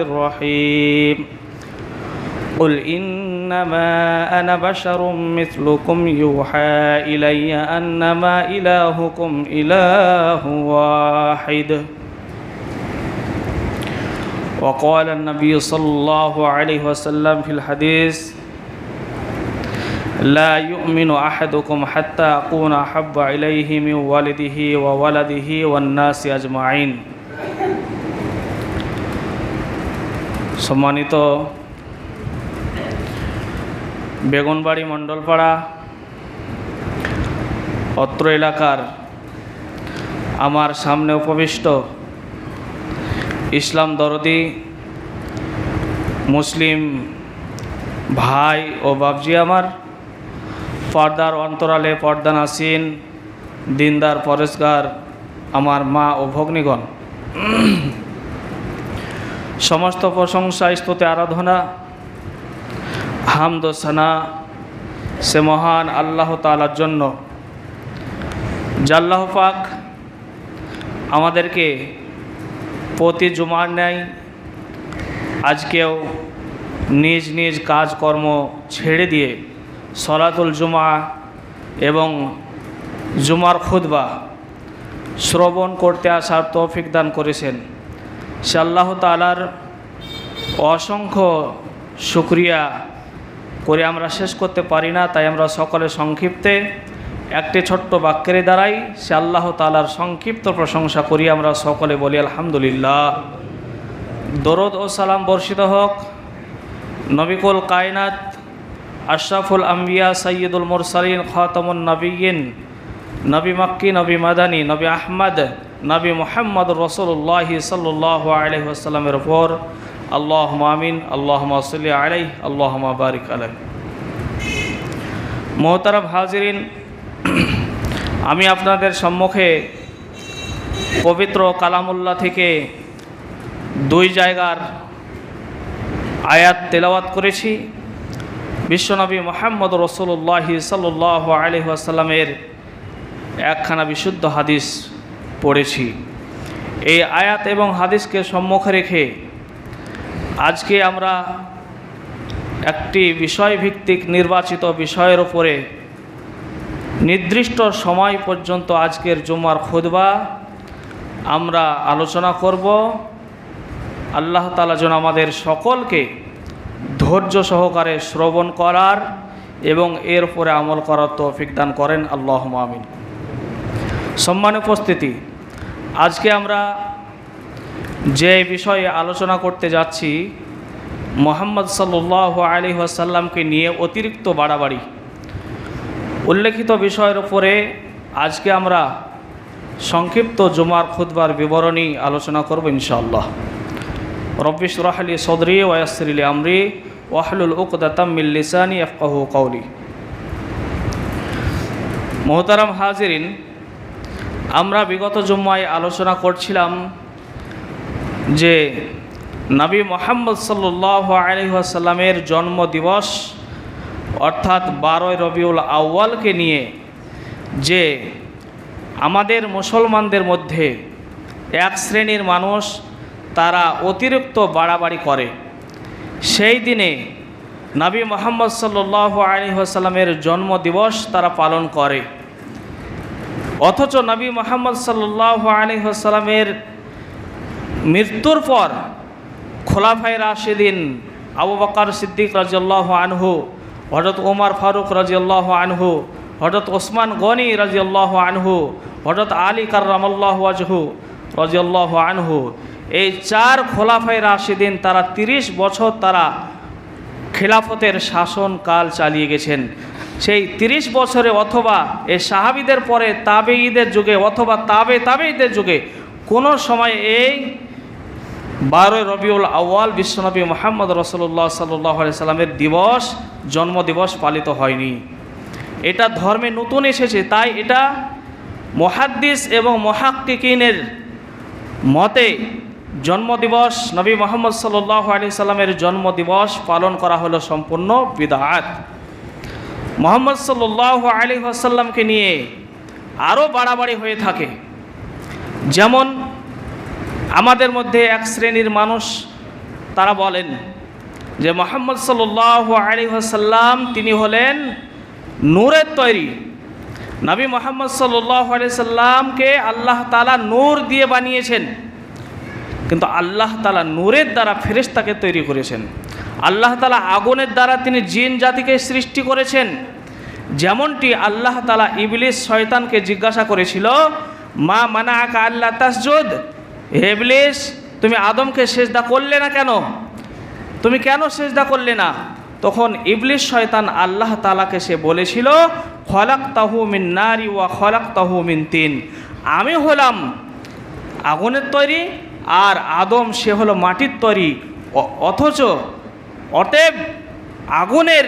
الرحيم. قل إنما أنا بشر مثلكم يوحى إلي أنما إلهكم إله واحد. وقال النبي صلى الله عليه وسلم في الحديث لا يؤمن أحدكم حتى أكون أحب إليه من والده وولده والناس أجمعين. সম্মানিত বেগুনবাড়ি মণ্ডলপাড়া অত্র এলাকার আমার সামনে উপবিষ্ট ইসলাম দরদি মুসলিম ভাই ও বাবজি আমার, পর্দার অন্তরালে পর্দা নাসিন, দিনদার পরেশগার, আমার মা ও ভগ্নীগণ। সমস্ত প্রশংসা, স্তুতি, আরাধনা, হামদ, সানা, সে মহান আল্লাহ তালার জন্য। জাল্লাহ পাক আমাদেরকে প্রতি জুমার ন্যায় আজকেও নিজ নিজ কাজকর্ম ছেড়ে দিয়ে সলাতুল জুমা এবং জুমার খুদবা শ্রবণ করতে আসার তৌফিক দান করেছেন। সে আল্লাহ তালার অসংখ্য শুক্রিয়া করে আমরা শেষ করতে পারি না, তাই আমরা সকলে সংক্ষিপ্তে একটি ছোট্ট বাক্যের দ্বারাই সে আল্লাহ তালার সংক্ষিপ্ত প্রশংসা করি, আমরা সকলে বলি আলহামদুলিল্লাহ। দরদ ও সালাম বর্ষিত হোক। নবিকুল কায়নাত, আশরাফুল আম্বিয়া সৈয়দুল মুরসালিন, খাতমুন নবীন নবী মক্কি, নবী মাদানী, নবী আহমদ নবী মোহাম্মদ রসুল্লাহ সাল্লাহ আলহিহাস্লামের ওপর আল্লাহ আমিন আল্লাহ সাল্লি আলাই আল্লাহ বারিক আলাই মোহতারাম হাজিরিন, আমি আপনাদের সম্মুখে পবিত্র কালামুল্লাহ থেকে দুই জায়গার আয়াত তেলাওয়াত করেছি। বিশ্বনবী মোহাম্মদ রসুল্লাহি সাল্লাহ আলহিহাস্লামের একখানা বিশুদ্ধ হাদিস পড়েছি। এই আয়াত এবং হাদিসকে সম্মুখে রেখে আজকে আমরা একটি বিষয়ভিত্তিক নির্বাচিত বিষয়ের উপরে নির্দিষ্ট সময় পর্যন্ত আজকের জুমার খুদবা আমরা আলোচনা করব। আল্লাহ তালা যেন আমাদের সকলকে ধৈর্য সহকারে শ্রবণ করার এবং এর উপরে আমল করার তৌফিক দান করেন। আল্লাহ আমিন। সম্মান উপস্থিতি আজকে আমরা যে বিষয়ে আলোচনা করতে যাচ্ছি, মোহাম্মদ সাল্লাহ আলী আসাল্লামকে নিয়ে অতিরিক্ত বাড়াবাড়ি। উল্লেখিত বিষয়ের উপরে আজকে আমরা সংক্ষিপ্ত জুমার খুদবার বিবরণী আলোচনা করব ইনশাআল্লাহ। রব্বিশ রাহলি সদরি ওয়াসরিলি আমরি ওয়াহলুল উকদাতাম্মিল লিসানি আফকাহু কৌলি মোহতারাম হাজিরিন আমরা বিগত জুম্মায় আলোচনা করছিলাম যে নবী মোহাম্মদ সাল্লাহ আলহাসাল্লামের জন্মদিবস, অর্থাৎ বারোই রবিউল আউ্য়ালকে নিয়ে যে আমাদের মুসলমানদের মধ্যে এক শ্রেণির মানুষ তারা অতিরিক্ত বাড়াবাড়ি করে। সেই দিনে নবী মোহাম্মদ সাল্লাহ আলহাসাল্লামের জন্মদিবস তারা পালন করে। অথচ নবী মোহাম্মদ সাল্লাহ মৃত্যুর পর খোলাফাই রাশেদিন আবু বকর সিদ্দিক রাজিয়াল্লাহ আনহু হজরত ওমর ফারুক রাজিয়াল্লাহ আনহু হজরত ওসমান গনি রাজিয়াল্লাহ আনহু হজরত আলী কার্রামাল্লাহ আজহু রাজিয়াল্লাহ আনহু, এই চার খোলাফাই রাশেদিন তারা ৩০ বছর তারা খেলাফতের শাসনকাল চালিয়ে গেছেন। সেই ৩০ বছরে অথবা এ সাহাবিদের পরে তাবে ঈদের যুগে অথবা তাবে তাবে ঈদের যুগে কোনো সময় এই বারোই রবিউল আউয়াল বিশ্বনবী মোহাম্মদ রসল্লাহ সাল্লাহ সাল্লামের দিবস, জন্মদিবস পালিত হয়নি। এটা ধর্মে নতুন এসেছে, তাই এটা মহাদ্দিস এবং মহাক্কিকিনের মতে জন্মদিবস, নবী মোহাম্মদ সাল্লাহ আলি সাল্লামের জন্মদিবস পালন করা হলো সম্পূর্ণ বিদাত। মোহাম্মদ সাল্লাহ আলী আসাল্লামকে নিয়ে আরও বাড়াবাড়ি হয়ে থাকে। যেমন আমাদের মধ্যে এক শ্রেণির মানুষ, তারা বলেন যে মোহাম্মদ সাল্লাহ আলী আসাল্লাম তিনি হলেন নূরের তৈরি। নবী মোহাম্মদ সাল্লাহ আলি সাল্লামকে আল্লাহ তালা নূর দিয়ে বানিয়েছেন। কিন্তু আল্লাহ তালা নূরের দ্বারা ফেরেশতাকে তৈরি করেছেন। আল্লাহ তালা আগুনের দ্বারা তিনি জিন জাতিকে সৃষ্টি করেছেন। যেমনটি আল্লাহ তালা ইবলিস শয়তানকে জিজ্ঞাসা করেছিল, মা মানা আকা আল্লাহ তাসজুদ? হে ইবলিস, তুমি আদমকে সেজদা করলে না কেন? তুমি কেন সেজদা করলে না? তখন ইবলিস শয়তান আল্লাহ তালাকে সে বলেছিল খলাক তাহু মিন নারি ওয়া খলাক তাহু মিন তিন। আমি হলাম আগুনের তৈরি আর আদম সে হলো মাটির তৈরি অথচ অতএব আগুনের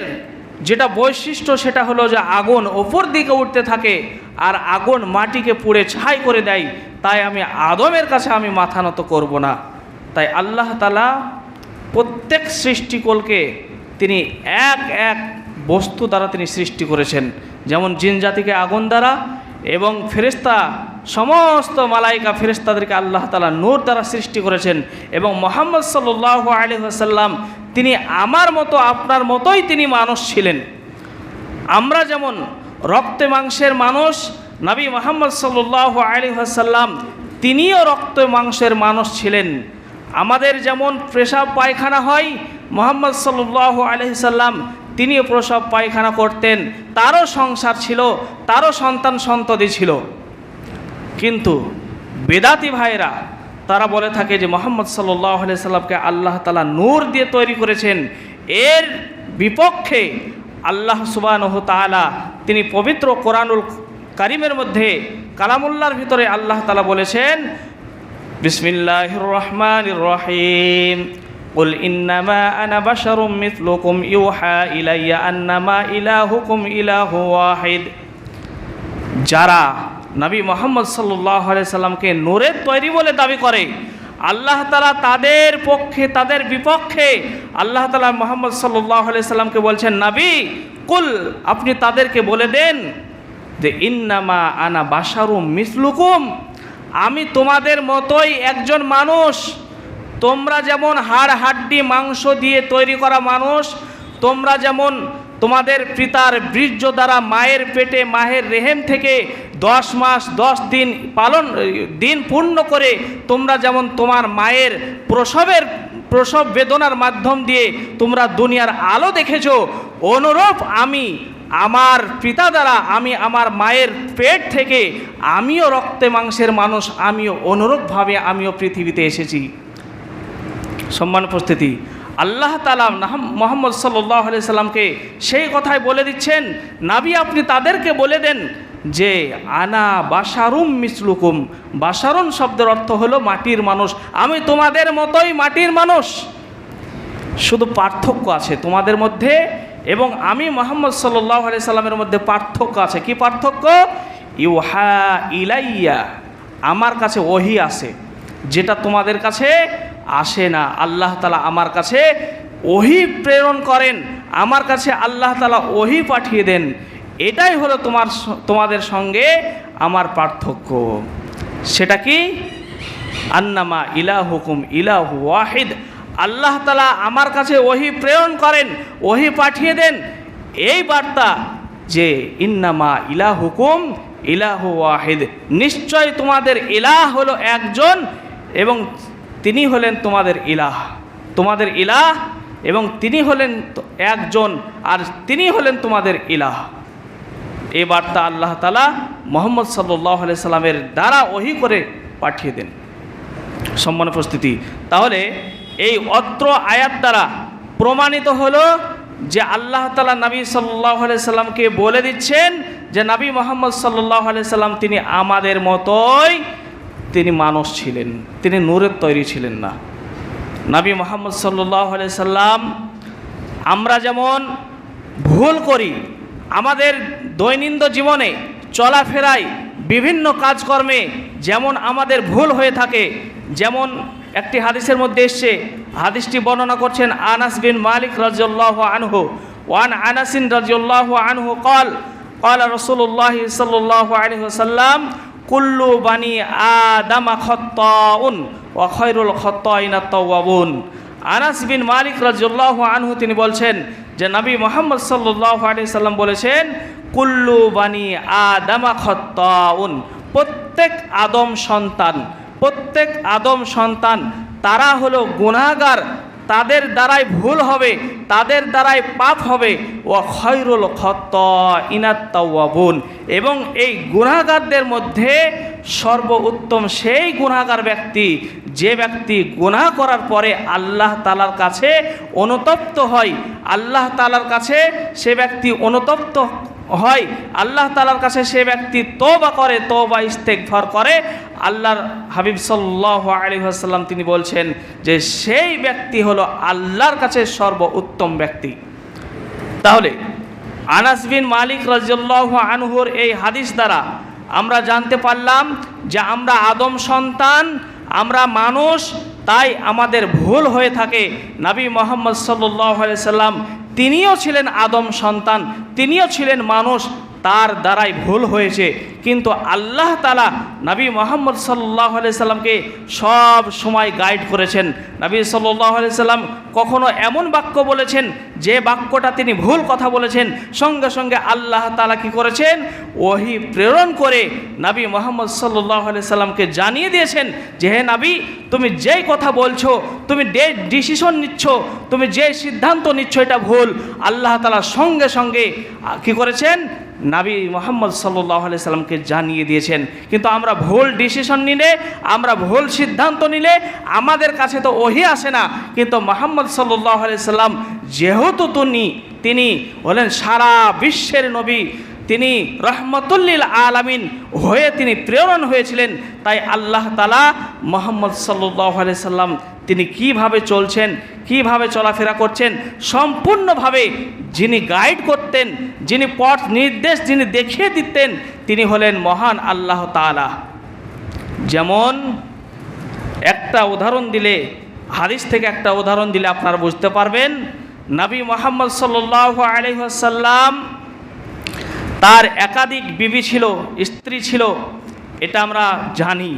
যেটা বৈশিষ্ট্য সেটা হলো যে আগুন ওপর দিকে উঠতে থাকে আর আগুন মাটিকে পুড়ে ছাই করে দেয়। তাই আমি আদমের কাছে আমি মাথা নত করব না। তাই আল্লাহ তালা প্রত্যেক সৃষ্টিকলকে তিনি এক এক বস্তু দ্বারা তিনি সৃষ্টি করেছেন। যেমন জিন জাতিকে আগুন দ্বারা এবং ফেরেস্তা সমস্ত মালাইকা ফেরেস্তাদেরকে আল্লাহ তালা নূর দ্বারা সৃষ্টি করেছেন এবং মোহাম্মদ সাল্লাহ আলী আসাল্লাম তিনি আমার মতো, আপনার মতোই তিনি মানুষ ছিলেন। আমরা যেমন রক্তে মাংসের মানুষ, নবী মোহাম্মদ সাল্লাহ আলী আসাল্লাম তিনিও রক্ত মাংসের মানুষ ছিলেন। আমাদের যেমন প্রসাব পায়খানা হয়, মোহাম্মদ সাল্লাহ আলহিসাল্লাম তিনিও প্রসব পায়খানা করতেন। তারও সংসার ছিল, তারও সন্তান সন্ততি ছিল। কিন্তু বেদাতি ভাইরা তারা বলে থাকে যে মোহাম্মদ সাল্লাহ সাল্লামকে আল্লাহ তালা নূর দিয়ে তৈরি করেছেন এর বিপক্ষে আল্লাহ সুবাহ তালা তিনি পবিত্র কোরআনুল কারিমের মধ্যে কালামুল্লার ভিতরে আল্লাহ তালা বলেছেন বিসমিল্লাহ রহমান রহিম قل إنما أنا بشر مثلكم يوحى إلي أنما إلهكم إله واحد যারা নবী মোহাম্মদ সাল্লাহ সাল্লামকে নূরের তৈরি বলে দাবি করে। আল্লাহ তালা তাদের পক্ষে, তাদের বিপক্ষে আল্লাহ তালা মোহাম্মদ সাল্লাহ সাল্লামকে বলছেন, নাবি, কুল, আপনি তাদেরকে বলে দেন যে, ইন্নামা আনা বাসারু মিসলুকুম। আমি তোমাদের মতোই একজন মানুষ। তোমরা যেমন হাড়, হাড্ডি, মাংস দিয়ে তৈরি করা মানুষ, তোমরা যেমন তোমাদের পিতার বীর্য দ্বারা মায়ের পেটে মাহের রেহেম থেকে দশ মাস, দশ দিন পালন, দিন পূর্ণ করে তোমরা যেমন তোমার মায়ের প্রসবের, প্রসব বেদনার মাধ্যম দিয়ে তোমরা দুনিয়ার আলো দেখেছ, অনুরূপ আমি আমার পিতা দ্বারা আমি আমার মায়ের পেট থেকে আমিও রক্তে মাংসের মানুষ, আমিও অনুরূপভাবে আমিও পৃথিবীতে এসেছি। সম্মান উপস্থিতি। আল্লাহ তালা মোহাম্মদ সাল্লাহ সাল্লামকে সেই কথাই বলে দিচ্ছেন, নাবি আপনি তাদেরকে বলে দেন যে আনা বাসারুম মিসলুকুম। বাসারুন শব্দের অর্থ হলো মাটির মানুষ। আমি তোমাদের মতোই মাটির মানুষ। শুধু পার্থক্য আছে তোমাদের মধ্যে এবং আমি মোহাম্মদ সাল্লাহ আলি সাল্লামের মধ্যে পার্থক্য আছে। কি পার্থক্য? ইউহা ইলাইয়া। আমার কাছে ওহি আছে। যেটা তোমাদের কাছে আসে না। আল্লাহ তালা আমার কাছে ওহি প্রেরণ করেন। আমার কাছে আল্লাহ তালা ওহি পাঠিয়ে দেন। এটাই হলো তোমার তোমাদের সঙ্গে আমার পার্থক্য। সেটা কি? আন্নামা ইলাহ হুকুম ইলাহু ওয়াহিদ। আল্লাহ তালা আমার কাছে ওহি প্রেরণ করেন, ওহি পাঠিয়ে দেন। এই বার্তা যে ইন্নামা ইলাহ হুকুম ইলাহু ওয়াহিদ। নিশ্চয় তোমাদের ইলাহ হলো একজন এবং তিনি হলেন তোমাদের ইলাহ। তোমাদের ইলাহ এবং তিনি হলেন একজন, আর তিনি হলেন তোমাদের ইলাহ। এই বার্তা আল্লাহ তালা মোহাম্মদ সাল্লাহ সাল্লামের দ্বারা ওহি করে পাঠিয়ে দেন। সম্মান উপস্থিতি। তাহলে এই অত্র আয়াত দ্বারা প্রমাণিত হলো যে আল্লাহ তালা নবী সাল্লাহ সাল্লামকে বলে দিচ্ছেন যে নবী মোহাম্মদ সাল্লাহ সাল্লাম তিনি আমাদের মতোই তিনি মানুষ ছিলেন, তিনি নূরের তৈরি ছিলেন না। নবী মোহাম্মদ সাল্লাহ সাল্লাম আমরা যেমন ভুল করি, আমাদের দৈনন্দিন জীবনে চলাফেরায় বিভিন্ন কাজকর্মে যেমন আমাদের ভুল হয়ে থাকে, যেমন একটি হাদিসের মধ্যে এসছে, হাদিসটি বর্ণনা করছেন আনাস বিন মালিক রাজিউল্লাহ আনহু, ওয়ান আনাসিন রাজিউল্লাহ আনহু কল কল রসুল্লাহ সাল্লাহ আলহ সাল্লাম কুল্লু বানি আদামা খত্তাউন ও খয়রুল খত্তাইনা তাওয়াবুন। আনাস বিন মালিক রাজুল্লাহ আনহু তিনি বলছেন যে নবী মোহাম্মদ সাল্লাহ আলি সাল্লাম বলেছেন, কুল্লু বানি আদামা খত্তাউন। প্রত্যেক আদম সন্তান, প্রত্যেক আদম সন্তান, তারা হলো গুনাহগার তাদের দ্বারাই ভুল হবে, তাদের দ্বারাই পাপ হবে। ও খৈরুল খত্ত ইনাত্তাওয়াবুন এবং এই গুনাহগারদের মধ্যে সর্বোত্তম সেই গুনাহগার ব্যক্তি, যে ব্যক্তি গুনাহ করার পরে আল্লাহ তালার কাছে অনুতপ্ত হয়, আল্লাহ তালার কাছে সে ব্যক্তি অনুতপ্ত হয়, আল্লাহ তালার কাছে সে ব্যক্তি তোবা করে তোবা ইস্তেকফার করে। আল্লাহর হাবিব সাল্লাহ আলী আসাল্লাম তিনি বলছেন যে, সেই ব্যক্তি হলো আল্লাহর কাছে সর্ব উত্তম ব্যক্তি। তাহলে, আনাস বিন মালিক রাজিয়াল্লাহ আনহুর এই হাদিস দ্বারা আমরা জানতে পারলাম যে, আমরা আদম সন্তান, আমরা মানুষ, তাই আমাদের ভুল হয়ে থাকে। নবী মোহাম্মদ সাল্লাম তিনিও ছিলেন আদম সন্তান তিনিও ছিলেন মানুষ। তার দ্বারাই ভুল হয়েছে। কিন্তু আল্লাহ তালা নবী মোহাম্মদ সাল্লাহ আলি সাল্লামকে সব সময় গাইড করেছেন। নবী সাল্লাহ আলি সাল্লাম কখনো এমন বাক্য বলেছেন, যে বাক্যটা তিনি ভুল কথা বলেছেন, সঙ্গে সঙ্গে আল্লাহ তালা কি করেছেন? ওহি প্রেরণ করে নবী মোহাম্মদ সাল্লাহ আলি সাল্লামকে জানিয়ে দিয়েছেন যে, হে নাবি, তুমি যেই কথা বলছো, তুমি যে ডিসিশন নিচ্ছ, তুমি যে সিদ্ধান্ত নিচ্ছ, এটা ভুল। আল্লাহ তালা সঙ্গে সঙ্গে কি করেছেন? নাবী মোহাম্মদ সাল্লাহ সাল্লামকে জানিয়ে দিয়েছেন, কিন্তু আমরা ভুল ডিসিশন নিলে, আমরা ভুল সিদ্ধান্ত নিলে, আমাদের কাছে তো ওহি আসে না। কিন্তু মোহাম্মদ সাল্লাহ সাল্লাম যেহেতু তিনি তিনি হলেন সারা বিশ্বের নবী তিনি রহমতুল্লিল আলামিন হয়ে তিনি প্রেরণ হয়েছিলেন। তাই আল্লাহ তালা মোহাম্মদ সাল্লাহ সাল্লাম তিনি কীভাবে চলছেন, কীভাবে চলাফেরা করছেন, সম্পূর্ণভাবে যিনি গাইড করতেন, যিনি পথ নির্দেশ যিনি দেখিয়ে দিতেন, তিনি হলেন মহান আল্লাহ তালা যেমন একটা উদাহরণ দিলে, হাদিস থেকে একটা উদাহরণ দিলে আপনারা বুঝতে পারবেন, নবী মোহাম্মদ সাল্লাহ আলহাসাল্লাম তার একাধিক বিবি ছিল, স্ত্রী ছিল, এটা আমরা জানি।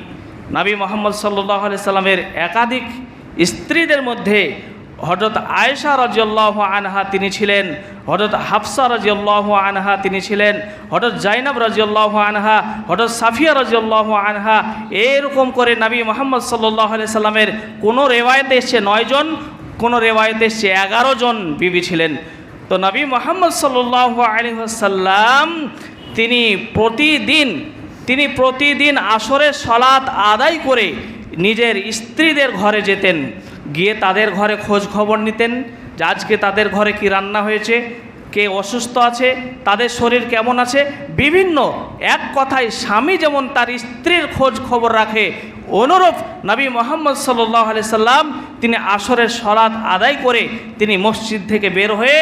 নবী মোহাম্মদ সাল্লাহ সাল্লামের একাধিক স্ত্রীদের মধ্যে হজরত আয়েশা রাজিউল্লাহ আনহা তিনি ছিলেন হজরত হাফসা রাজিউল্লাহ আনহা তিনি ছিলেন হজরত জাইনাব রাজিউল্লাহ আনহা হজরত সাফিয়া রাজিউল্লাহ আনহা, এরকম করে নবী মোহাম্মদ সাল্লাহ সাল্লামের কোনো রেওয়ায়তে এসছে নয়জন, কোনো রেওয়ায়তে এসছে এগারো জন বিবি ছিলেন। তো নবী মোহাম্মদ সাল্লাহ আলহাসাল্লাম তিনি প্রতিদিন তিনি প্রতিদিন আসরের সলাৎ আদায় করে নিজের স্ত্রীদের ঘরে যেতেন, গিয়ে তাদের ঘরে খোঁজ খবর নিতেন যে আজকে তাদের ঘরে কি রান্না হয়েছে, কে অসুস্থ আছে, তাদের শরীর কেমন আছে। বিভিন্ন এক কথায় স্বামী যেমন তার স্ত্রীর খোঁজ খবর রাখে অনুরূপ নবী মোহাম্মদ সাল্লাহ আলি সাল্লাম তিনি আসরের সলাৎ আদায় করে তিনি মসজিদ থেকে বের হয়ে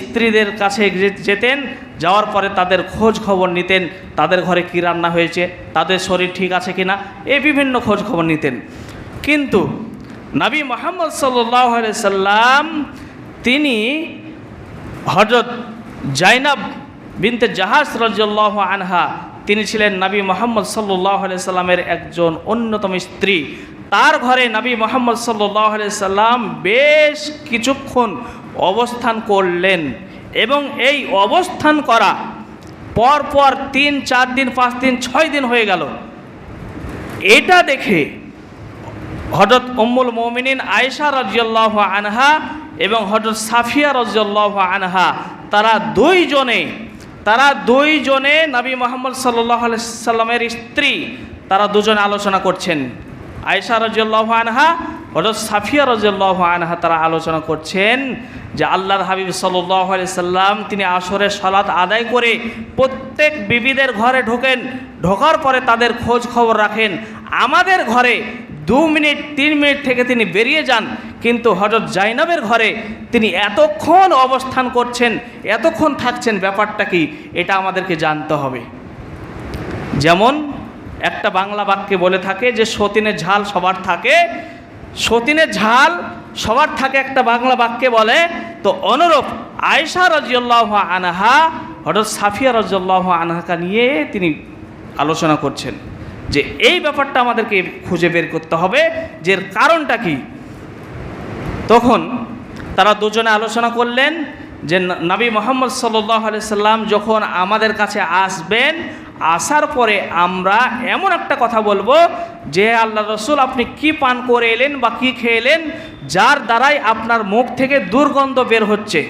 স্ত্রীদের কাছে যেতেন, যাওয়ার পরে তাদের খোঁজ খবর নিতেন, তাদের ঘরে কী রান্না হয়েছে, তাদের শরীর ঠিক আছে কিনা এই বিভিন্ন খোঁজ খবর নিতেন। কিন্তু নবী মোহাম্মদ সাল্লাহ আলি সাল্লাম তিনি হজরত জাইনাব বিনতে জাহাজ রাজিয়াল্লাহ আনহা তিনি ছিলেন নাবী মোহাম্মদ সাল্লাহ সাল্লামের একজন অন্যতম স্ত্রী। তার ঘরে নাবী মোহাম্মদ সাল্লাহ সাল্লাম বেশ কিছুক্ষণ অবস্থান করলেন এবং এই অবস্থান করা পর পর তিন, চার দিন, পাঁচ দিন, ছয় দিন হয়ে গেল। এটা দেখে হজরত উম্মুল মোমিনিন আয়েশা রাজিয়াল্লাহ আনহা এবং হজরত সাফিয়া রাজিয়াল্লাহ আনহা তারা দুইজনে তারা দুইজনে নবী মোহাম্মদ সাল্লাহ সাল্লামের স্ত্রী। তারা দুজনে আলোচনা করছেন। আয়েশা রাজিয়াল্লাহ আনহা হজরত সাফিয়া রাজিয়াল্লাহ আনহা তারা আলোচনা করছেন যে আল্লাহর হাবিব সাল্লাহ সাল্লাম তিনি আসরের সলাৎ আদায় করে প্রত্যেক বিবিদের ঘরে ঢোকেন। ঢোকার পরে তাদের খোঁজ খবর রাখেন। আমাদের ঘরে দু মিনিট, তিন মিনিট থেকে তিনি বেরিয়ে যান। কিন্তু হজরত জাইনাবের ঘরে তিনি এতক্ষণ অবস্থান করছেন, এতক্ষণ থাকছেন, ব্যাপারটা কি? এটা আমাদেরকে জানতে হবে। যেমন একটা বাংলা বাক্যে বলে থাকে যে সতীনের ঝাল সবার থাকে। সতীনের ঝাল সবার থাকে একটা বাংলা বাক্যে বলে। তো অনুরূপ আয়সা রাজিউল্লাহ আনাহা হঠাৎ সাফিয়া রাজিউল্লাহ আনহাকে নিয়ে তিনি আলোচনা করছেন। যে এই ব্যাপারটা আমাদেরকে খুঁজে বের করতে হবে, যে কারণটা কি? তখন তারা দুজনে আলোচনা করলেন যে নবী মোহাম্মদ সাল্লাহ সাল্লাম যখন আমাদের কাছে আসবেন, আসার পরে আমরা এমন একটা কথা বলব যে আল্লাহ রসুল, আপনি কি পান করে এলেন বা কি খেয়ে এলেন, যার দ্বারাই আপনার মুখ থেকে দুর্গন্ধ বের হচ্ছে?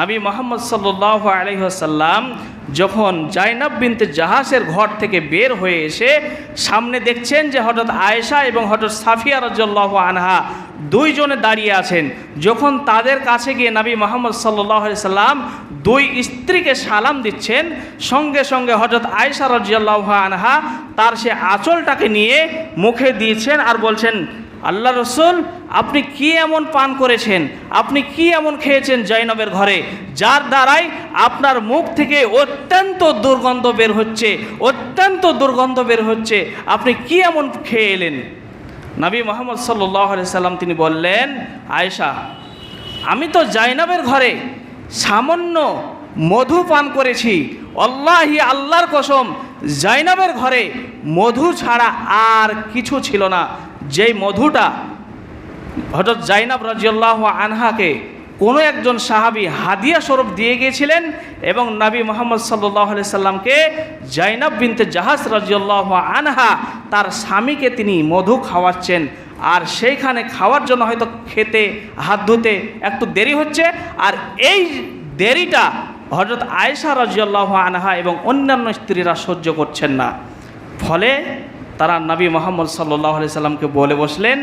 নবী মোহাম্মদ সাল্লাহ আলহিহাসাল্লাম যখন জাইনাব বিনতে জাহাজের ঘর থেকে বের হয়ে এসে সামনে দেখছেন যে হঠাৎ আয়েশা এবং হঠাৎ সাফিয়া রাজ্লাহ আনহা দুইজনে দাঁড়িয়ে আছেন, যখন তাদের কাছে গিয়ে নবী মোহাম্মদ সাল্লাহ সাল্লাম দুই স্ত্রীকে সালাম দিচ্ছেন, সঙ্গে সঙ্গে হঠাৎ আয়েশা রাজিয়াল্লাহ আনহা তার সে আঁচলটাকে নিয়ে মুখে দিয়েছেন আর বলছেন আল্লাহ রসুল, আপনি কি এমন পান করেছেন? আপনি কি এমন খেয়েছেন জৈনবের ঘরে? যার দ্বারাই আপনার মুখ থেকে অত্যন্ত দুর্গন্ধ বের হচ্ছে, অত্যন্ত দুর্গন্ধ বের হচ্ছে। আপনি কি এমন খেয়ে এলেন? নবী মোহাম্মদ সাল্লাহ সাল্লাম তিনি বললেন, আয়েশা, আমি তো জাইনাবের ঘরে সামান্য মধু পান করেছি। আল্লাহি আল্লাহর কসম জাইনাবের ঘরে মধু ছাড়া আর কিছু ছিল না। যেই মধুটা হঠাৎ জাইনাব রাজিয়াল্লাহ আনহাকে কোনো একজন সাহাবি হাদিয়া স্বরূপ দিয়ে গিয়েছিলেন এবং নবী মোহাম্মদ সাল্লাহ সাল্লামকে জাইনাব বিনতে জাহাজ রাজিয়াল্লাহ আনহা তার স্বামীকে তিনি মধু খাওয়াচ্ছেন। আর সেইখানে খাওয়ার জন্য হয়তো খেতে, হাত ধুতে একটু দেরি হচ্ছে। আর এই দেরিটা হজরত আয়েশা রাজিয়াল্লাহ আনহা এবং অন্যান্য স্ত্রীরা সহ্য করছেন না। ফলে তারা নবী মোহাম্মদ সাল্লাহ আলি সাল্লামকে বলে বসলেন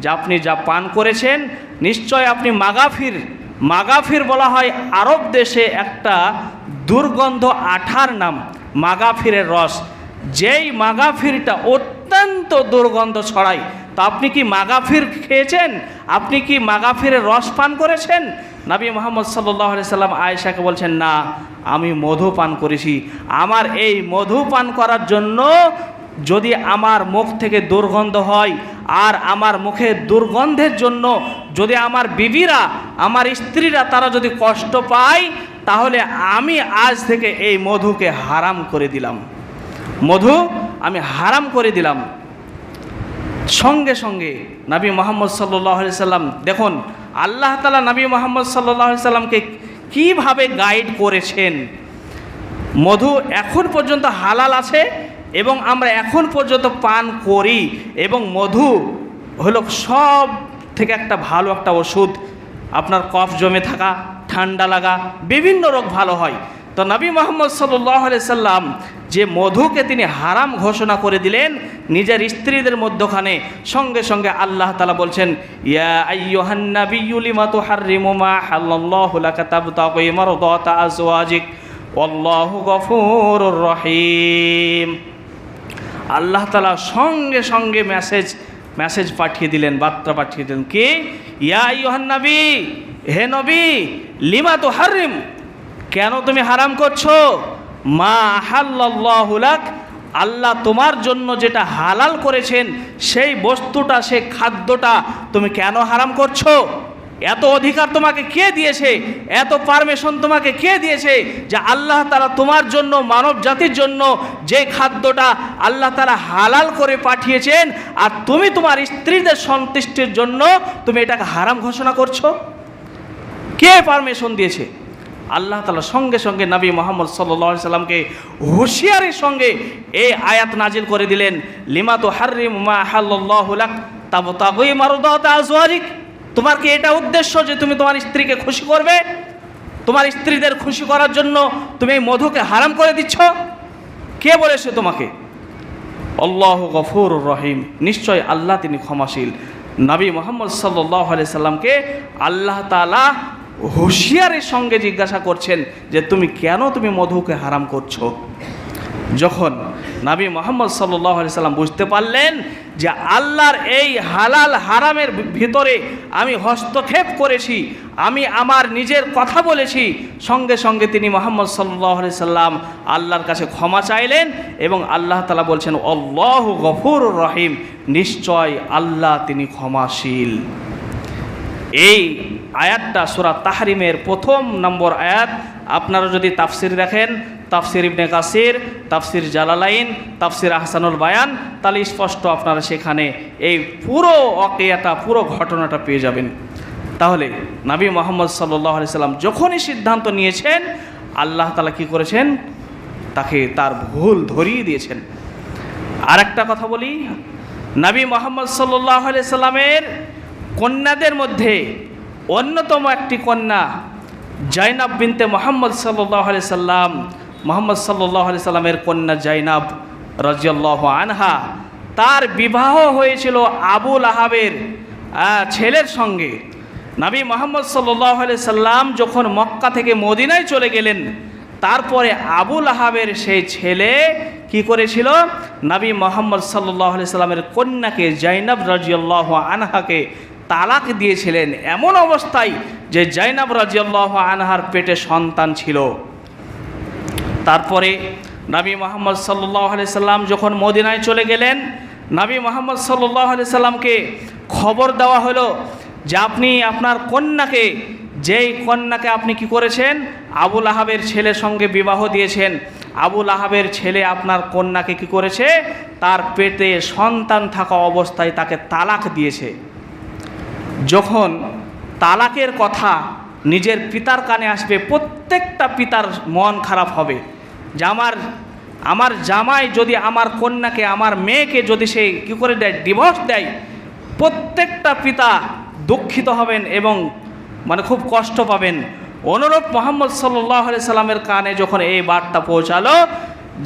যে আপনি যা পান করেছেন, নিশ্চয় আপনি মাগাফির। মাগাফির বলা হয় আরব দেশে একটা দুর্গন্ধ আঠার নাম, মাগাফিরের রস। যেই মাগাফিরটা অত্যন্ত দুর্গন্ধ ছড়ায়, তো আপনি কি মাগাফির খেয়েছেন? আপনি কি মাগাফিরের রস পান করেছেন? নবী মোহাম্মদ সাল্লাহ সাল্লাম আয়েশাকে বলছেন, না, আমি মধু পান করেছি। আমার এই মধু পান করার জন্য যদি আমার মুখ থেকে দুর্গন্ধ হয় আর আমার মুখে দুর্গন্ধের জন্য যদি আমার বিবিরা, আমার স্ত্রীরা তারা যদি কষ্ট পায়, তাহলে আমি আজ থেকে এই মধুকে হারাম করে দিলাম। মধু আমি হারাম করে দিলাম। সঙ্গে সঙ্গে নবী মোহাম্মদ সাল্লাহ সাল্লাম, দেখুন, আল্লাহ তালা নবী মোহাম্মদ সাল্লাহ সাল্লামকে কীভাবে গাইড করেছেন? মধু এখন পর্যন্ত হালাল আছে এবং আমরা এখন পর্যন্ত পান করি এবং মধু হলো সব থেকে একটা ভালো একটা ওষুধ। আপনার কফ জমে থাকা, ঠান্ডা লাগা, বিভিন্ন রোগ ভালো হয়। তো নবী মোহাম্মদ সাল্লাহ সাল্লাম যে মধুকে তিনি হারাম ঘোষণা করে দিলেন, নিজের স্ত্রীদের মধ্যখানে সঙ্গে সঙ্গে আল্লাহ তালা বলছেন, ইয়া আইয়ুহান্নাবিয়ুলিমা তুহাররিমু মা হাল্লাল্লাহু লাকা তাবতাগি মারদাতা আজওয়াজিক। ওয়াল্লাহু গফুরুর রহিম। আল্লাহ তালা সঙ্গে সঙ্গে মেসেজ মেসেজ পাঠিয়ে দিলেন, বার্তা পাঠিয়ে দিলেন। কি? ইয়া ইয়োহান নবী, হে নবী, লিমা তো হারিম কেন তুমি হারাম করছ? মা হাল্লাহুলাক আল্লাহ তোমার জন্য যেটা হালাল করেছেন, সেই বস্তুটা সে খাদ্যটা তুমি কেন হারাম করছ? এত অধিকার তোমাকে কে দিয়েছে? এত পারমিশন তোমাকে কে দিয়েছে যে আল্লাহ তারা তোমার জন্য, মানব জাতির জন্য যে খাদ্যটা আল্লাহ তারা হালাল করে পাঠিয়েছেন আর তুমি তোমার স্ত্রীদের সন্তুষ্টির জন্য তুমি এটাকে হারাম ঘোষণা করছ? কে পারমিশন দিয়েছে? আল্লাহ তালা সঙ্গে সঙ্গে নবী মোহাম্মদ সাল্লা সাল্লামকে হুঁশিয়ারির সঙ্গে এই আয়াত নাজিল করে দিলেন, লিমা তো হারিম মা হাল্লাহ মারুদাত আজওয়ারিক তোমার কি এটা উদ্দেশ্য যে তুমি তোমার স্ত্রীকে খুশি করবে? তোমার স্ত্রীদের খুশি করার জন্য তুমি এই মধুকে হারাম করে দিচ্ছ? কে বলেছে তোমাকে? আল্লাহ গফুর রহিম। নিশ্চয় আল্লাহ তিনি ক্ষমাশীল। নবী মোহাম্মদ সাল্লাহ আলি সাল্লামকে আল্লাহ তালা হুঁশিয়ারের সঙ্গে জিজ্ঞাসা করছেন যে তুমি কেন তুমি মধুকে হারাম করছ? যখন নাবী মোহাম্মদ সাল্লাহ সাল্লাম বুঝতে পারলেন যে আল্লাহর এই হালাল হারামের ভিতরে আমি হস্তক্ষেপ করেছি, আমি আমার নিজের কথা বলেছি। সঙ্গে সঙ্গে তিনি মোহাম্মদ সাল্লাহ সাল্লাম আল্লাহর কাছে ক্ষমা চাইলেন এবং আল্লাহ তালা বলছেন অল্লাহ গফুর রহিম। নিশ্চয় আল্লাহ তিনি ক্ষমাশীল। এই আয়াতটা সুরা তাহারিমের প্রথম নম্বর আয়াত, আপনারা যদি তাফসির দেখেন তাফসির ইবনে কাসির, তাফসির জালালাইন, তাফসির আহসানুল বায়ান, তাহলে স্পষ্ট আপনারা সেখানে এই পুরো অকেয়াটা পুরো ঘটনাটা পেয়ে যাবেন। তাহলে নবী মোহাম্মদ সাল্লাহ সাল্লাম যখনই সিদ্ধান্ত নিয়েছেন, আল্লাহ তালা কি করেছেন? তাকে তার ভুল ধরিয়ে দিয়েছেন। আর একটা কথা বলি, নবী মোহাম্মদ সাল্লাহ সাল্লামের কন্যাদের মধ্যে অন্যতম একটি কন্যা, জাইনাব বিনতে মোহাম্মদ সাল্লাহ সাল্লাম মোহাম্মদ সাল্লাহ আলি সাল্লামের কন্যা জাইনাব রাজিয়াল্লাহ আনহা, তার বিবাহ হয়েছিল আবুল আহাবের ছেলের সঙ্গে। নবী মোহাম্মদ সাল্লাহ আলি সাল্লাম যখন মক্কা থেকে মদিনায় চলে গেলেন, তারপরে আবুল আহাবের সেই ছেলে কি করেছিল? নবী মোহাম্মদ সাল্লাহ আলি সাল্লামের কন্যাকে জাইনাব রাজিয়াল্লাহ আনহাকে তালাক দিয়েছিলেন এমন অবস্থায় যে জাইনাব রাজিয়াল্লাহ আনহার পেটে সন্তান ছিল। তারপরে নবী মোহাম্মদ সাল্লাহ আলি সাল্লাম যখন মদিনায় চলে গেলেন, নবী মোহাম্মদ সাল্লাহ আলি সাল্লামকে খবর দেওয়া হলো যে আপনি আপনার কন্যাকে, যেই কন্যাকে আপনি কি করেছেন? আবুল আহাবের ছেলের সঙ্গে বিবাহ দিয়েছেন। আবুল আহাবের ছেলে আপনার কন্যাকে কি করেছে? তার পেটে সন্তান থাকা অবস্থায় তাকে তালাক দিয়েছে। যখন তালাকের কথা নিজের পিতার কানে আসবে, প্রত্যেকটা পিতার মন খারাপ হবে। যে আমার আমার জামাই যদি আমার কন্যাকে, আমার মেয়েকে যদি সে কী করে দেয়? ডিভোর্স দেয়, প্রত্যেকটা পিতা দুঃখিত হবেন এবং মানে খুব কষ্ট পাবেন। অনুরূপ মোহাম্মদ সাল্লাহ সাল্লামের কানে যখন এই বার্তা পৌঁছালো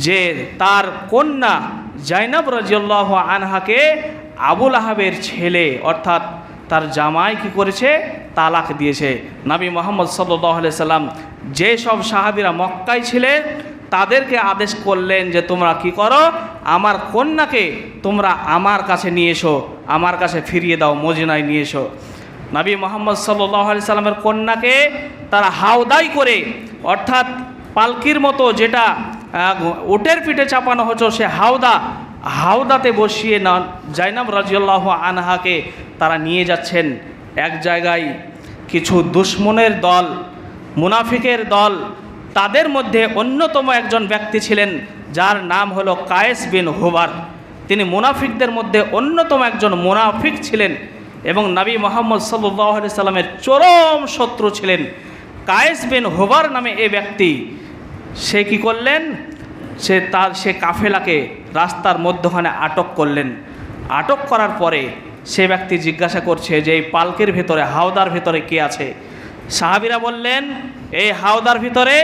যে তার কন্যা জাইনাব রাজিউল্লাহ আনহাকে আবুল আহাবের ছেলে, অর্থাৎ তার জামাই কি করেছে? তালাক দিয়েছে। নবী মোহাম্মদ সাল্লাহ সাল্লাম যেসব সাহাবিরা মক্কায় ছিলেন তাদেরকে আদেশ করলেন যে তোমরা কি করো? আমার কন্যাকে তোমরা আমার কাছে নিয়ে এসো, আমার কাছে ফিরিয়ে দাও মজিনায় নিয়ে এসো। নবী মোহাম্মদ সাল্লাহ আলি সাল্লামের কন্যাকে তারা হাওদাই করে, অর্থাৎ পালকির মতো যেটা উটের পিঠে চাপানো হতো, সে হাওদা, হাওদাতে বসিয়ে না, জাইনাব রাজিউল্লাহ আনহাকে তারা নিয়ে যাচ্ছেন এক জায়গায়। কিছু দুশ্মনের দল, মুনাফিকের দল তাদের মধ্যে অন্যতম একজন ব্যক্তি ছিলেন, যার নাম হলো কায়েস বিন হুবার। তিনি মুনাফিকদের মধ্যে অন্যতম একজন মুনাফিক ছিলেন এবং নবী মোহাম্মদ সাল্লাহ আলি সাল্লামের চরম শত্রু ছিলেন। কায়েস বিন হুবার নামে এ ব্যক্তি, সে কি করলেন? সে তার, সে কাফেলাকে রাস্তার মধ্যখানে আটক করলেন। আটক করার পরে সে ব্যক্তি জিজ্ঞাসা করছে যে এই পালকের ভেতরে, হাওদার ভেতরে কে আছে? সাহাবিরা বললেন, এই হাওদার ভিতরে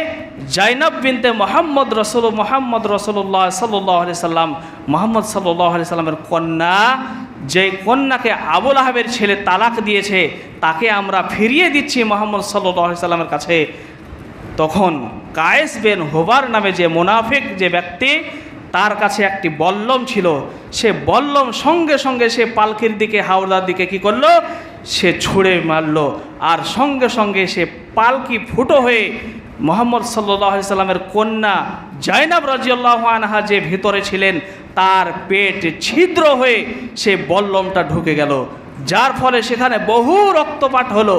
জাইনাব বিনতে মোহাম্মদ রসুল, মোহাম্মদ রসুল্লাহ সাল্লাহ আলি সাল্লাম, মোহাম্মদ সাল্লাহ আলি সাল্লামের কন্যা যে কন্যাকে আবুল আহাবের ছেলে তালাক দিয়েছে, তাকে আমরা ফিরিয়ে দিচ্ছি মোহাম্মদ সাল্লাহ আলি সাল্লামের কাছে। তখন কায়েস বেন হোবার নামে যে মুনাফিক, যে ব্যক্তি তার কাছে একটি বল্লম ছিল। সে বল্লম সঙ্গে সঙ্গে সে পালকির দিকে হাওড়ার দিকে কি করল? সে ছুঁড়ে মারল আর সঙ্গে সঙ্গে সে পালকি ফুটো হয়ে মোহাম্মদ সাল্লাহ সাল্লামের কন্যা জাইনাব রাজিউল্লাহ আনহা যে ভিতরে ছিলেন, তার পেট ছিদ্র হয়ে সে বল্লমটা ঢুকে গেল। যার ফলে সেখানে বহু রক্তপাত হলো,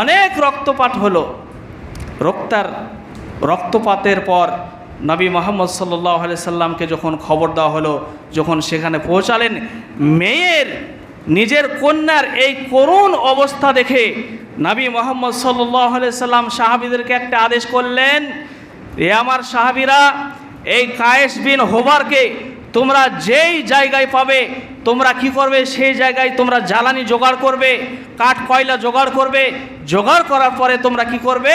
অনেক রক্তপাত হলো। রক্তার রক্তপাতের পর নবী মোহাম্মদ সাল্লাহ সাল্লামকে যখন খবর দেওয়া হলো, যখন সেখানে পৌঁছালেন, মেয়ের নিজের কন্যার এই করুণ অবস্থা দেখে নবী মোহাম্মদ সাল্লাহ সাল্লাম সাহাবিদেরকে একটা আদেশ করলেন, এ আমার সাহাবিরা, এই কায়েস বিন হোবারকে তোমরা যেই জায়গায় পাবে, তোমরা কি করবে? সেই জায়গায় তোমরা জ্বালানি জোগাড় করবে, কাঠ, কয়লা জোগাড় করবে। জোগাড় করার পরে তোমরা কি করবে?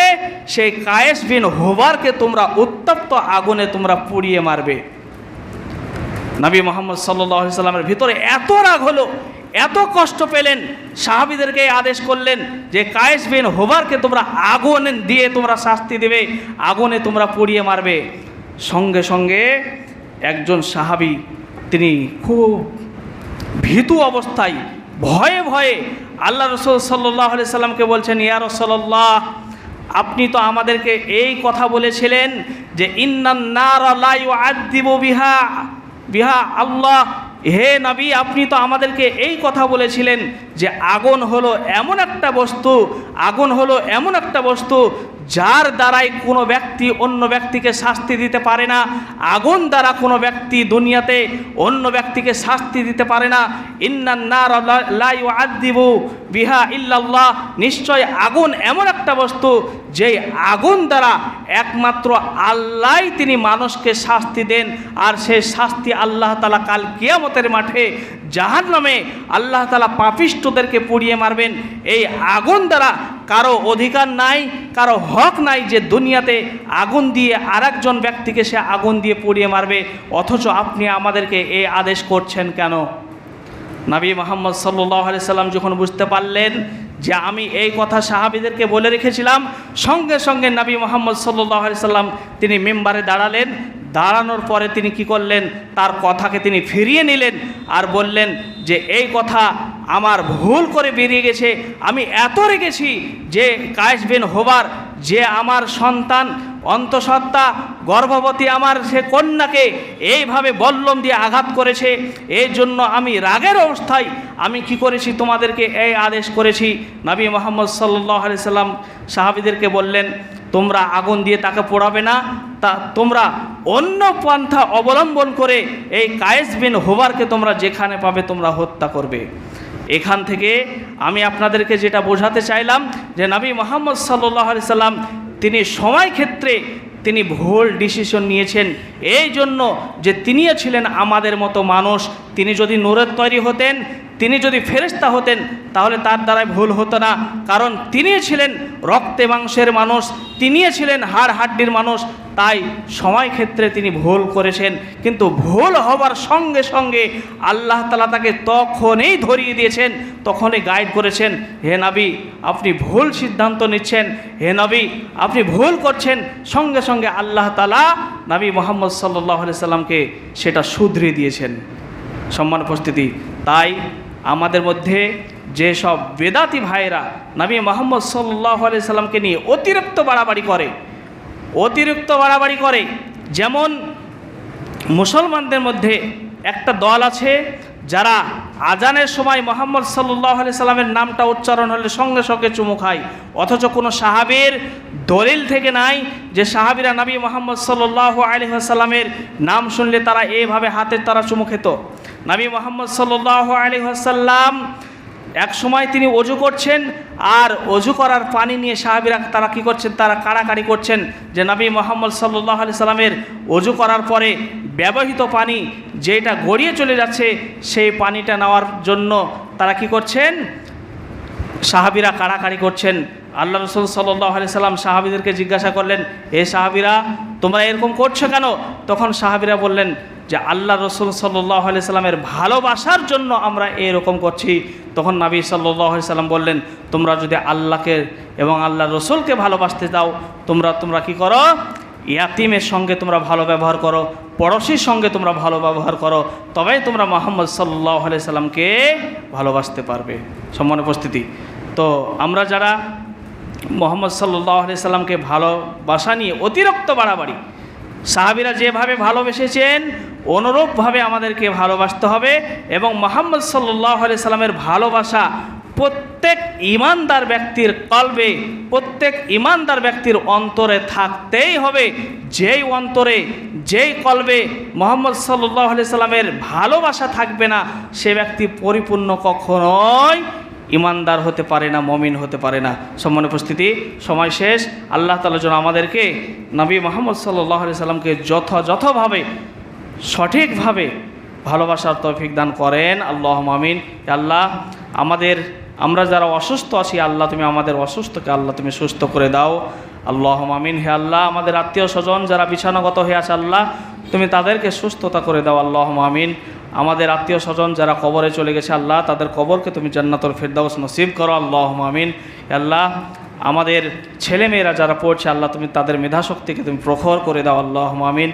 সেই কায়েস বিন হোবারকে তোমরা উত্তপ্ত আগুনে তোমরা পুড়িয়ে মারবে। নবী মোহাম্মদ সাল্লাহ সাল্লামের ভিতরে এত রাগ হলো, এত কষ্ট পেলেন, সাহাবিদেরকে আদেশ করলেন যে কায়েস বিন হোবারকে তোমরা আগুন দিয়ে তোমরা শাস্তি দেবে, আগুনে তোমরা পুড়িয়ে মারবে। সঙ্গে সঙ্গে একজন সাহাবি, তিনি খুব ভীতু অবস্থায়, ভয়ে ভয়ে আল্লাহ রসুল সাল্লাহ আলি সাল্লামকে বলছেন, ইয়া রসল্লাহ আপনি তো আমাদেরকে এই কথা বলেছিলেন যে বিহা বিহা আল্লাহ। হে নবী, আপনি তো আমাদেরকে এই কথা বলেছিলেন যে, আগুন হলো এমন একটা বস্তু, আগুন হলো এমন একটা বস্তু যার দ্বারাই কোনো ব্যক্তি অন্য ব্যক্তিকে শাস্তি দিতে পারে না, আগুন দ্বারা কোনো ব্যক্তি দুনিয়াতে অন্য ব্যক্তিকে শাস্তি দিতে পারে না। ইন্নান্নার আদিবু বিহা ইল্লাল্লাহ। নিশ্চয় আগুন এমন একটা বস্তু যেই আগুন দ্বারা একমাত্র আল্লাহ তিনি মানুষকে শাস্তি দেন, আর সেই শাস্তি আল্লাহ তালা কাল কিয়ামতের মাঠে জাহান নামে আল্লাহ তালা পাপিষ্টদেরকে পুড়িয়ে মারবেন। এই আগুন দ্বারা কারও অধিকার নাই, কারও হক নাই যে দুনিয়াতে আগুন দিয়ে আরেকজন ব্যক্তিকে সে আগুন দিয়ে পুড়িয়ে মারবে, অথচ আপনি আমাদেরকে এই আদেশ করছেন কেন? নবী মোহাম্মদ সাল্লাহ সাল্লাম যখন বুঝতে পারলেন যে আমি এই কথা সাহাবিদেরকে বলে রেখেছিলাম, সঙ্গে সঙ্গে নবী মোহাম্মদ সাল্লাহ সাল্লাম তিনি মেম্বারে দাঁড়ালেন দাঁড়ানোর পরে তিনি কি করলেন? তার কথাকে তিনি ফিরিয়ে নিলেন আর বললেন যে, এই কথা আমার ভুল করে বেরিয়ে গেছে। আমি এত রেগেছি যে কায়েস বিন হোবার যে আমার সন্তান অন্তঃসত্ত্বা গর্ভবতী আমার সে কন্যাকে এইভাবে বল্লম দিয়ে আঘাত করেছে, এই জন্য আমি রাগের অবস্থায় আমি কি করেছি তোমাদেরকে এই আদেশ করেছি। নবী মোহাম্মদ সাল্লাহ সাল্লাম সাহাবিদেরকে বললেন, তোমরা আগুন দিয়ে তাকে পোড়াবে না, তা তোমরা অন্য পন্থা অবলম্বন করে এই কায়েস বিন হোবারকে তোমরা যেখানে পাবে তোমরা হত্যা করবে। এখান থেকে আমি আপনাদেরকে যেটা বোঝাতে চাইলাম যে নবী মোহাম্মদ সাল্লাহ সাল্লাম তিনি সময় ক্ষেত্রে তিনি ভুল ডিসিশন নিয়েছেন। এই জন্য যে তিনিও ছিলেন আমাদের মতো মানুষ, তিনি যদি নূরের তৈরি হতেন তিনি যদি ফেরেস্তা হতেন, তাহলে তার দ্বারাই ভুল হতো না। কারণ তিনি ছিলেন রক্তে মাংসের মানুষ তিনি ছিলেন হাড় হাড্ডির মানুষ, তাই সময় ক্ষেত্রে তিনি ভুল করেছেন। কিন্তু ভুল হবার সঙ্গে সঙ্গে আল্লাহ তালা তাকে তখনই ধরিয়ে দিয়েছেন, তখনই গাইড করেছেন, হে নাবি, আপনি ভুল সিদ্ধান্ত নিচ্ছেন। হে নবী, আপনি ভুল করছেন। সঙ্গে সঙ্গে আল্লাহ তালা নবী মোহাম্মদ সাল্লাহ সাল্লামকে সেটা শুধরে দিয়েছেন। সম্মান উপস্থিতি। তাই আমাদের মধ্যে যেসব বেদাতি ভাইরা নবী মোহাম্মদ সাল্লাহ আলি সাল্লামকে নিয়ে অতিরিক্ত বাড়াবাড়ি করে, অতিরিক্ত বাড়াবাড়ি করে, যেমন মুসলমানদের মধ্যে একটা দল আছে যারা আজানের সময় মোহাম্মদ সাল্লাহ আলি সাল্লামের নামটা উচ্চারণ হলে সঙ্গে সঙ্গে চুমু খায়। অথচ কোনো সাহাবের দলিল থেকে নাই যে সাহাবিরা নবী মোহাম্মদ সাল্লাহ আলি সাল্লামের নাম শুনলে তারা এইভাবে হাতের তারা চুমু খেত। নবী মোহাম্মদ সাল্লাহ আলী সাল্লাম এক সময় তিনি অজু করছেন আর অজু করার পানি নিয়ে সাহাবিরা তারা কি করছেন? তারা কাড়াকাড়ি করছেন যে নবী মোহাম্মদ সাল্লাহ আলি সাল্লামের অজু করার পরে ব্যবহৃত পানি যেটা গড়িয়ে চলে যাচ্ছে সেই পানিটা নেওয়ার জন্য তারা কি করছেন? সাহাবিরা কাড়াকাড়ি করছেন। আল্লাহ রসুল সাল্লাহ আলি সাল্লাম সাহাবিদেরকে জিজ্ঞাসা করলেন হে সাহাবিরা, তোমরা এরকম করছ কেন? তখন সাহাবিরা বললেন যে, আল্লাহ রসুল সাল্লাহ আলি সাল্লামের ভালোবাসার জন্য আমরা এরকম করছি। তখন নাবি সাল্লাহ সাল্লাম বললেন, তোমরা যদি আল্লাহকে এবং আল্লাহ রসুলকে ভালোবাসতে দাও, তোমরা তোমরা কি করো? ইয়াতিমের সঙ্গে তোমরা ভালো ব্যবহার করো, পড়োশির সঙ্গে তোমরা ভালো ব্যবহার করো, তবেই তোমরা মোহাম্মদ সাল্লাহ আলি সাল্লামকে ভালোবাসতে পারবে। সম্মান উপস্থিতি। তো আমরা যারা মোহাম্মদ সাল্লাহ সাল্লামকে ভালোবাসা নিয়ে অতিরিক্ত বাড়াবাড়ি। সাহাবিরা যেভাবে ভালোবেসেছেন, অনুরূপভাবে আমাদেরকে ভালোবাসতে হবে এবং মোহাম্মদ সাল্লাহ আলি সাল্লামের ভালোবাসা প্রত্যেক ইমানদার ব্যক্তির কলবে, প্রত্যেক ইমানদার ব্যক্তির অন্তরে থাকতেই হবে। যেই অন্তরে, যেই কলবে মোহাম্মদ সাল্লাহ আলি সাল্লামের ভালোবাসা থাকবে না, সে ব্যক্তি পরিপূর্ণ কখনোই ইমানদার হতে পারে না, মমিন হতে পারে না। সম্মান উপস্থিতি, সময় শেষ। আল্লাহ তালা যেন আমাদেরকে নবী মোহাম্মদ সাল্লাহ আলি সাল্লামকে যথাযথভাবে, সঠিকভাবে ভালোবাসার তৌফিক দান করেন। আল্লাহ মামিন আল্লাহ, আমাদের, আমরা যারা অসুস্থ আছি, আল্লাহ তুমি আমাদের অসুস্থকে, আল্লাহ তুমি সুস্থ করে দাও। আল্লাহ মামিন হে আল্লাহ, আমাদের আত্মীয় স্বজন যারা বিছানাগত হয়ে আছে, আল্লাহ, তুমি তাদেরকে সুস্থতা করে দাও আল্লাহ মামিন আমাদের আত্মীয় স্বজন যারা কবরে চলে গেছে, আল্লাহ, তাদের কবরকে তুমি জান্নাতুল ফেরদাউস নসিব করো আল্লাহ মামিন আল্লাহ, আমাদের ছেলেমেয়েরা যারা পড়ছে, আল্লাহ, তুমি তাদের মেধাশক্তিকে তুমি প্রখর করে দাও আল্লাহ মামিন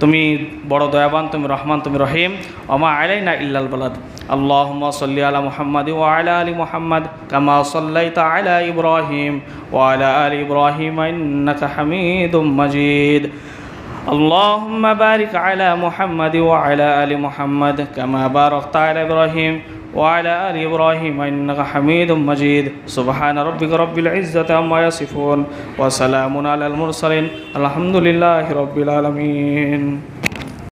তুমি বড় দয়াবান তুমি রহমান তুমি রহিম অমা আলাইনা ইল্লাল বালাদ আল্লাহ সাল্লি আলা মুহাম্মদ ও আলা আলী মুহাম্মদ কামা সাল্লাই আলা ইব্রাহিম ও আলা আলী ইব্রাহিম ইন্নাকা হামিদুম মাজিদ اللهم بارك على محمد وعلى آل محمد كما باركت على إبراهيم وعلى آل إبراهيم إنك حميد مجيد سبحان ربك رب العزة عما يصفون وسلام على المرسلين الحمد لله رب العالمين